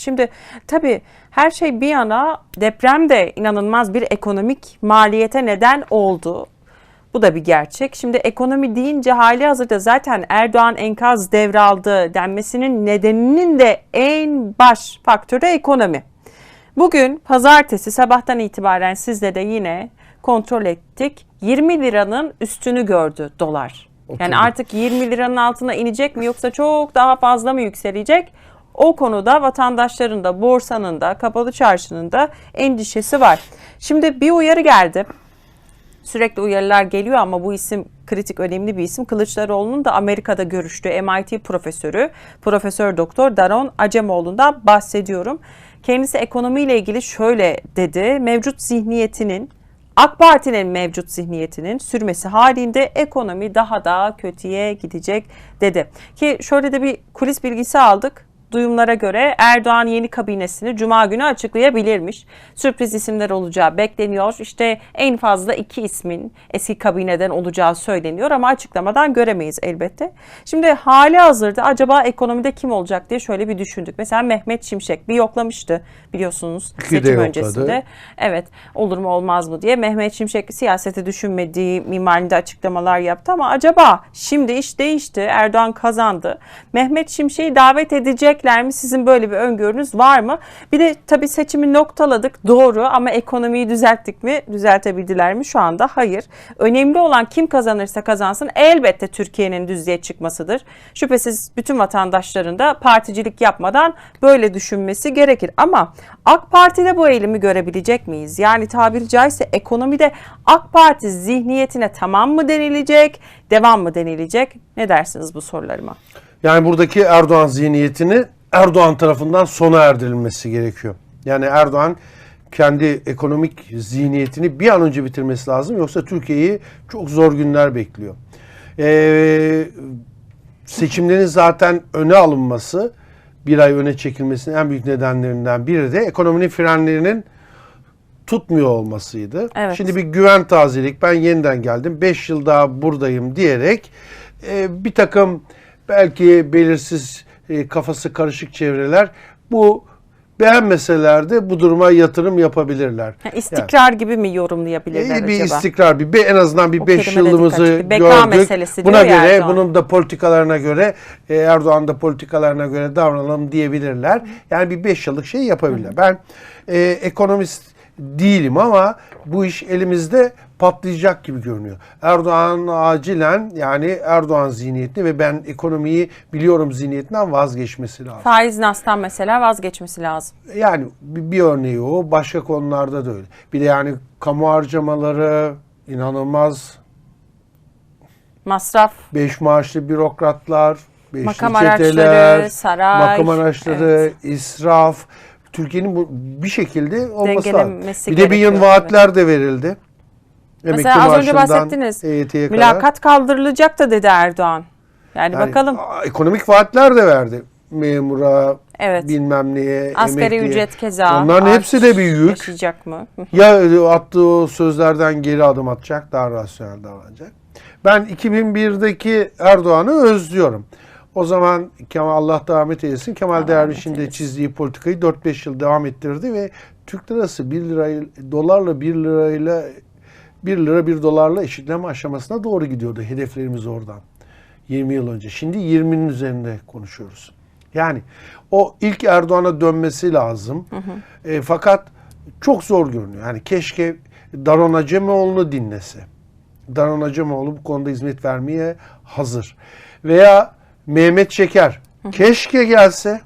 Şimdi tabii her şey bir yana deprem de inanılmaz bir ekonomik maliyete neden oldu. Bu da bir gerçek. Şimdi ekonomi deyince hali hazırda zaten Erdoğan enkaz devraldı denmesinin nedeninin de en baş faktörü ekonomi. Bugün pazartesi sabahtan itibaren sizle de yine kontrol ettik. 20 liranın üstünü gördü dolar. Yani artık 20 liranın altına inecek mi yoksa çok daha fazla mı yükselecek? O konuda vatandaşların da borsanın da kapalı çarşının da endişesi var. Şimdi bir uyarı geldi. Sürekli uyarılar geliyor ama bu isim kritik önemli bir isim. Kılıçdaroğlu'nun da Amerika'da görüştüğü MIT profesörü Profesör Doktor Daron Acemoğlu'ndan bahsediyorum. Kendisi ekonomiyle ilgili şöyle dedi. Mevcut zihniyetinin AK Parti'nin mevcut zihniyetinin sürmesi halinde ekonomi daha da kötüye gidecek dedi. Ki şöyle de bir kulis bilgisi aldık. Duyumlara göre Erdoğan yeni kabinesini Cuma günü açıklayabilirmiş. Sürpriz isimler olacağı bekleniyor. İşte en fazla iki ismin eski kabineden olacağı söyleniyor ama açıklamadan göremeyiz elbette. Şimdi hali hazırda acaba ekonomide kim olacak diye şöyle bir düşündük. Mesela Mehmet Şimşek bir yoklamıştı biliyorsunuz İki seçim öncesinde. Evet olur mu olmaz mı diye Mehmet Şimşek siyasete düşünmediği mimarinde açıklamalar yaptı ama acaba şimdi iş değişti Erdoğan kazandı. Mehmet Şimşek'i davet edecekler mi sizin böyle bir öngörünüz var mı? Bir de tabii seçimi noktaladık doğru ama ekonomiyi düzelttik mi düzeltebildiler mi şu anda hayır. Önemli olan kim kazanırsa kazansın elbette Türkiye'nin düzlüğe çıkmasıdır. Şüphesiz bütün vatandaşların da particilik yapmadan böyle düşünmesi gerekir ama AK Parti'de bu eğilimi görebilecek miyiz? Yani tabiri caizse ekonomide AK Parti zihniyetine tamam mı denilecek, devam mı denilecek? Ne dersiniz bu sorularıma? Yani buradaki Erdoğan zihniyetini Erdoğan tarafından sona erdirilmesi gerekiyor. Yani Erdoğan kendi ekonomik zihniyetini bir an önce bitirmesi lazım. Yoksa Türkiye'yi çok zor günler bekliyor. Ee, seçimlerin zaten öne alınması, bir ay öne çekilmesinin en büyük nedenlerinden biri de ekonominin frenlerinin tutmuyor olmasıydı. Evet. Şimdi bir güven tazelik, ben yeniden geldim, 5 yıl daha buradayım diyerek e, bir takım belki belirsiz e, kafası karışık çevreler bu beğenmeseler de bu duruma yatırım yapabilirler. Ha, İstikrar gibi mi yorumlayabilirler Yani, bir acaba? istikrar bir, bir- en azından bir O 5 kelime de yılımızı gördük. Buna göre Erdoğan. bunun da politikalarına göre e, Erdoğan da politikalarına göre davranalım diyebilirler. Yani bir 5 yıllık şey yapabilirler. Ben e, ekonomist değilim ama bu iş elimizde patlayacak gibi görünüyor. Erdoğan acilen yani Erdoğan zihniyetini ve ben ekonomiyi biliyorum zihniyetinden vazgeçmesi lazım. Faiz nastan mesela vazgeçmesi lazım. Yani bir, bir örneği o. Başka konularda da öyle. Bir de yani kamu harcamaları inanılmaz. Masraf, Beş maaşlı bürokratlar, beşli Makam çeteler, araçları, saray, makam araçları, israf. Türkiye'nin bu bir şekilde olması lazım. Bir de bir yıl vaatler de verildi. Mesela az önce bahsettiniz. Kadar. mülakat kaldırılacak da dedi Erdoğan. Yani, Yani, bakalım. Ekonomik vaatler de verdi. Memura, Evet. bilmem neye, Asgari emekliye. ücret keza. Onların hepsi de bir yük. Yaşayacak mı? Ya attığı o sözlerden geri adım atacak, daha rasyonel davranacak. Ben 2001'deki Erdoğan'ı özlüyorum. O zaman Kemal Allah rahmet eylesin. Kemal Allah Derviş'in de çizdiği politikayı 4-5 yıl devam ettirdi ve Türk lirası 1 lirayla dolarla 1 lirayla 1 lira 1 dolarla eşitleme aşamasına doğru gidiyordu. Hedeflerimiz oradan. 20 yıl önce. Şimdi 20'nin üzerinde konuşuyoruz. Yani o ilk Erdoğan'a dönmesi lazım. E, fakat çok zor görünüyor. Yani keşke Daron Acemoğlu'nu dinlese. Daron Acemoğlu bu konuda hizmet vermeye hazır. Veya Mehmet Şeker. Keşke gelse.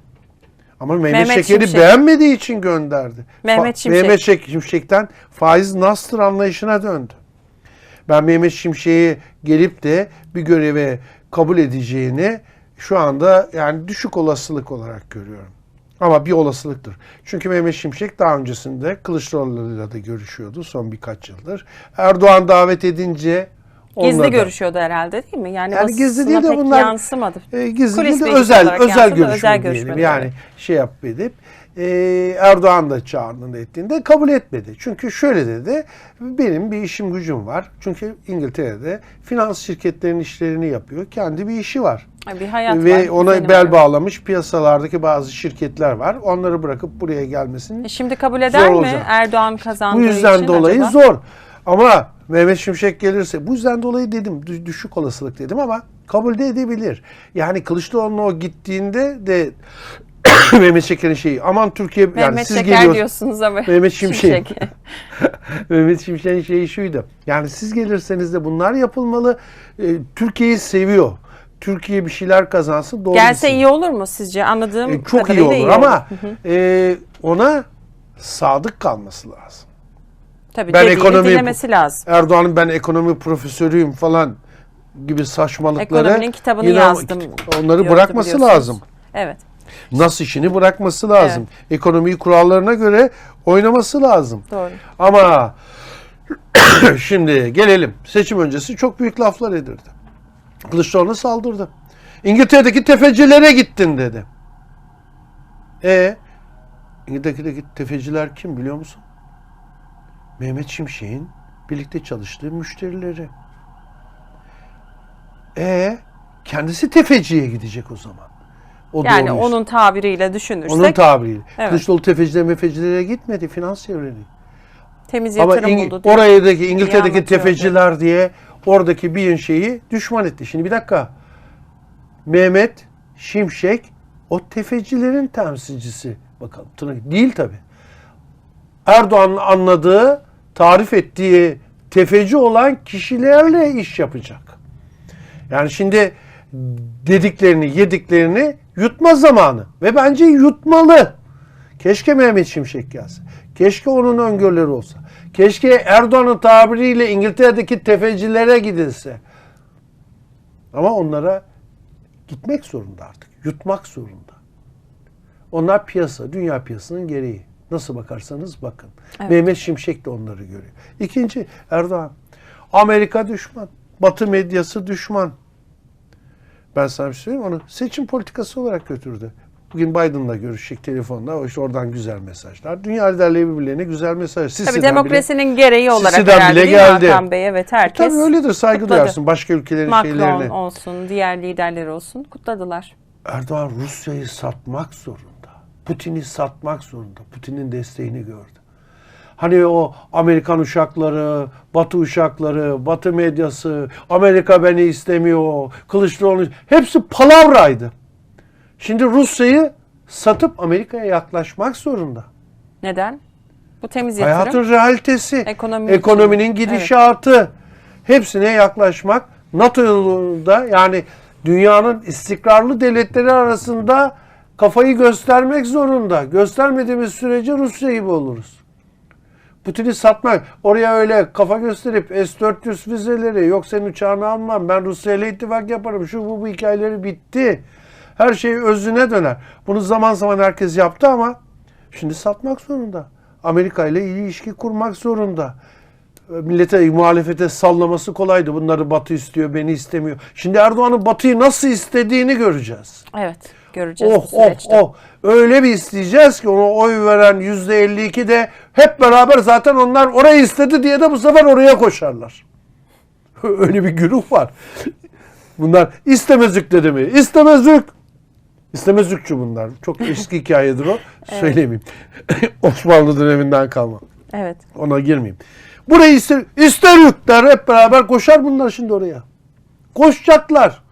Ama Mehmet, Mehmet Şeker'i Şimşek. beğenmediği için gönderdi. Mehmet Şimşek. Mehmet Şek- Şimşek'ten faiz nastır anlayışına döndü. Ben Mehmet Şimşek'i gelip de bir göreve kabul edeceğini şu anda yani düşük olasılık olarak görüyorum. Ama bir olasılıktır. Çünkü Mehmet Şimşek daha öncesinde Kılıçdaroğlu'yla da görüşüyordu son birkaç yıldır. Erdoğan davet edince Gizli da. görüşüyordu herhalde değil mi? Yani, Yani gizli değil de bunlar- yansımadı. E, gizli Kulis değil de özel özel görüşme diyelim. Yani şey yap edip e, Erdoğan da çağrında ettiğinde kabul etmedi. Çünkü şöyle dedi. Benim bir işim gücüm var. Çünkü İngiltere'de finans şirketlerinin işlerini yapıyor. Kendi bir işi var. Bir hayat var, Ve ona düzeni bel var. bağlamış piyasalardaki bazı şirketler var. Onları bırakıp buraya gelmesini E Şimdi kabul eder mi olacak. Erdoğan kazandığı bu yüzden için dolayı acaba? zor. Ama Mehmet Şimşek gelirse bu yüzden dolayı dedim dü- düşük olasılık dedim ama kabul de edebilir. Yani Kılıçdaroğlu'na o gittiğinde de Mehmet Şeker'in şeyi aman Türkiye yani Mehmet siz Şeker geliyorsunuz. diyorsunuz ama. Mehmet Şimşek. Şimşek. Mehmet Şimşek'in şeyi şuydu. Yani siz gelirseniz de bunlar yapılmalı. Ee, Türkiye'yi seviyor. Türkiye bir şeyler kazansın. Doğru Gelse gitsin. iyi olur mu sizce? Anladığım E, çok iyi kadarıyla olur ama e, ona sadık kalması lazım. Tabii ben ekonomi- dinlemesi lazım. Erdoğan'ın ben ekonomi profesörüyüm falan gibi saçmalıkları Ekonominin kitabını yine yazdım. onları bırakması lazım. Evet. Nasıl işini bırakması lazım. Ekonomiyi kurallarına göre oynaması lazım. Doğru. Ama şimdi gelelim. Seçim öncesi çok büyük laflar edildi. Kılıçdaroğlu'na saldırdı. İngiltere'deki tefecilere gittin dedi. E İngiltere'deki tefeciler kim biliyor musun? Mehmet Şimşek'in birlikte çalıştığı müşterileri. E kendisi tefeciye gidecek o zaman. O Yani doğru onun tabiriyle düşünürsek onun tabiriyle. Evet. Kılıçdaroğlu tefecilere mefecilere gitmedi. Finans çevreni. temiz Ama yatırım İng- buldu. diye. orayadaki İngiltere'deki tefeciler diye oradaki bir şeyi düşman etti. Şimdi bir dakika. Mehmet Şimşek o tefecilerin temsilcisi. Bakalım. Değil tabi. Erdoğan'ın anladığı, tarif ettiği tefeci olan kişilerle iş yapacak. Yani şimdi dediklerini, yediklerini yutma zamanı. Ve bence yutmalı. Keşke Mehmet Şimşek gelse. Keşke onun öngörüleri olsa. Keşke Erdoğan'ın tabiriyle İngiltere'deki tefecilere gidilse. Ama onlara gitmek zorunda artık. Yutmak zorunda. Onlar piyasa, dünya piyasasının gereği. Nasıl bakarsanız bakın. Mehmet Şimşek de onları görüyor. İkinci Erdoğan. Amerika düşman. Batı medyası düşman. Ben sana bir şey söyleyeyim onu seçim politikası olarak götürdü. Bugün Biden'la görüşecek telefonla. İşte oradan güzel mesajlar. Dünya liderleri birbirlerine güzel mesaj. Sisi'den Tabii bile- demokrasinin gereği olarak Sisi'den herhalde bile geldi. Hakan Bey? Evet herkes Tabii öyledir. Saygı kutladı. duyarsın. Başka ülkelerin Macron şeylerine. olsun, diğer liderler olsun kutladılar. Erdoğan Rusya'yı satmak zorunda. Putin'i satmak zorunda. Putin'in desteğini gördü. Hani o Amerikan uşakları, Batı uşakları, Batı medyası, Amerika beni istemiyor, Kılıçdaroğlu hepsi palavraydı. Şimdi Rusya'yı satıp Amerika'ya yaklaşmak zorunda. Neden? Bu temiz yatırım. Hayatın realitesi, Ekonomi ekonominin için. gidişatı, hepsine yaklaşmak NATO'da yani dünyanın istikrarlı devletleri arasında kafayı göstermek zorunda. Göstermediğimiz sürece Rusya gibi oluruz. Putin'i satmak, oraya öyle kafa gösterip S-400 vizeleri, yok senin uçağını almam, ben Rusya ile ittifak yaparım, şu bu bu hikayeleri bitti. Her şey özüne döner. Bunu zaman zaman herkes yaptı ama şimdi satmak zorunda. Amerika ile iyi ilişki kurmak zorunda. Millete, muhalefete sallaması kolaydı. Bunları Batı istiyor, beni istemiyor. Şimdi Erdoğan'ın Batı'yı nasıl istediğini göreceğiz. Evet, göreceğiz Oh oh oh. Öyle bir isteyeceğiz ki ona oy veren yüzde 52 de hep beraber zaten onlar orayı istedi diye de bu sefer oraya koşarlar. Öyle bir güruh var. Bunlar istemezlik dedi mi? İstemezlik. İstemezlikçi bunlar. Çok eski hikayedir o. Söylemeyeyim. Osmanlı döneminden kalma. Evet. Ona girmeyeyim. Burayı ister, ister yükler hep beraber koşar bunlar şimdi oraya. Koşacaklar.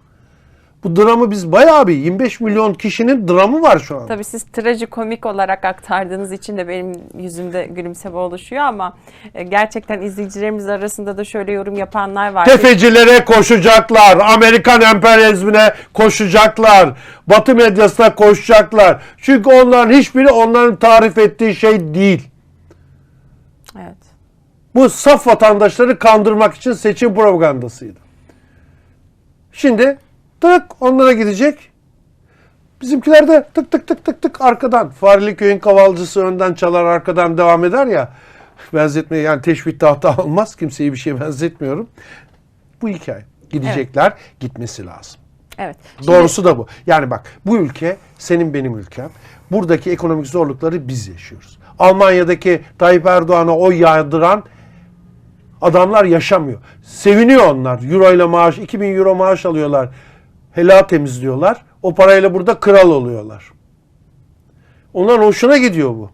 Bu dramı biz bayağı bir 25 milyon kişinin dramı var şu an. Tabii siz trajikomik olarak aktardığınız için de benim yüzümde gülümseme oluşuyor ama e, gerçekten izleyicilerimiz arasında da şöyle yorum yapanlar var. Tefecilere koşacaklar. Amerikan emperyalizmine koşacaklar. Batı medyasına koşacaklar. Çünkü onların hiçbiri onların tarif ettiği şey değil. Evet. Bu saf vatandaşları kandırmak için seçim propagandasıydı. Şimdi tık onlara gidecek. Bizimkiler de tık tık tık tık tık arkadan. Fareli köyün kavalcısı önden çalar arkadan devam eder ya. Benzetme yani teşbih tahta olmaz. Kimseyi bir şeye benzetmiyorum. Bu hikaye. Gidecekler, gitmesi lazım. Evet. Şimdi- Doğrusu da bu. Yani bak bu ülke senin benim ülkem. Buradaki ekonomik zorlukları biz yaşıyoruz. Almanya'daki Tayyip Erdoğan'a oy yağdıran adamlar yaşamıyor. Seviniyor onlar. Euro ile maaş, 2000 euro maaş alıyorlar. Helal temizliyorlar. O parayla burada kral oluyorlar. Onların hoşuna gidiyor bu.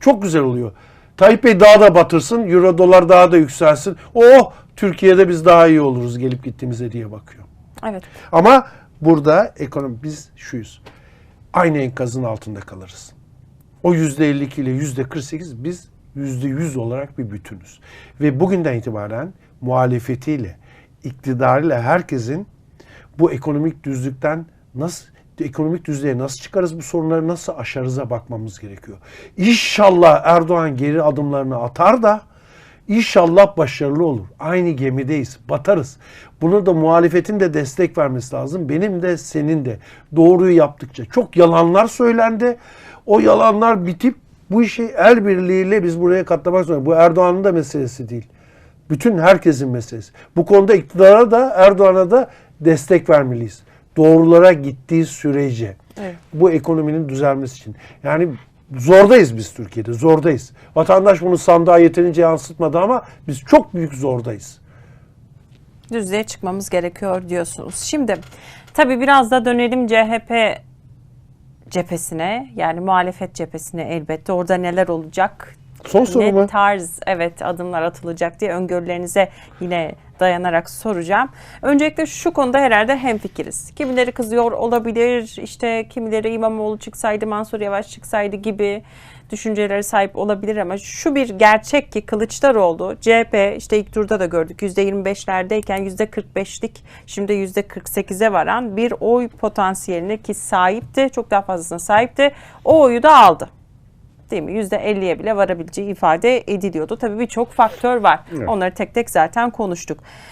Çok güzel oluyor. Tayyip Bey daha da batırsın, euro dolar daha da yükselsin. Oh Türkiye'de biz daha iyi oluruz gelip gittiğimize diye bakıyor. Evet. Ama burada ekonomi biz şuyuz. Aynı enkazın altında kalırız. O yüzde 52 ile yüzde 48 biz yüzde 100 olarak bir bütünüz. Ve bugünden itibaren muhalefetiyle, iktidarıyla herkesin bu ekonomik düzlükten nasıl ekonomik düzlüğe nasıl çıkarız bu sorunları nasıl aşarıza bakmamız gerekiyor. İnşallah Erdoğan geri adımlarını atar da İnşallah başarılı olur. Aynı gemideyiz. Batarız. Bunu da muhalefetin de destek vermesi lazım. Benim de senin de. Doğruyu yaptıkça. Çok yalanlar söylendi. O yalanlar bitip bu işi el birliğiyle biz buraya katlamak zorundayız. Bu Erdoğan'ın da meselesi değil. Bütün herkesin meselesi. Bu konuda iktidara da Erdoğan'a da destek vermeliyiz. Doğrulara gittiği sürece. Evet. Bu ekonominin düzelmesi için. Yani zordayız biz Türkiye'de. Zordayız. Vatandaş bunu sandığa yeterince yansıtmadı ama biz çok büyük zordayız. düzlüğe çıkmamız gerekiyor diyorsunuz. Şimdi tabii biraz da dönelim CHP cephesine yani muhalefet cephesine elbette orada neler olacak Son soru ne mu? tarz evet adımlar atılacak diye öngörülerinize yine dayanarak soracağım. Öncelikle şu konuda herhalde hemfikiriz. Kimileri kızıyor olabilir, işte kimileri İmamoğlu çıksaydı, Mansur Yavaş çıksaydı gibi düşüncelere sahip olabilir ama şu bir gerçek ki Kılıçdaroğlu, CHP işte ilk turda da gördük %25'lerdeyken %45'lik şimdi %48'e varan bir oy potansiyeline ki sahipti, çok daha fazlasına sahipti. O oyu da aldı değil mi? %50'ye bile varabileceği ifade ediliyordu. Tabii birçok faktör var. Evet. Onları tek tek zaten konuştuk.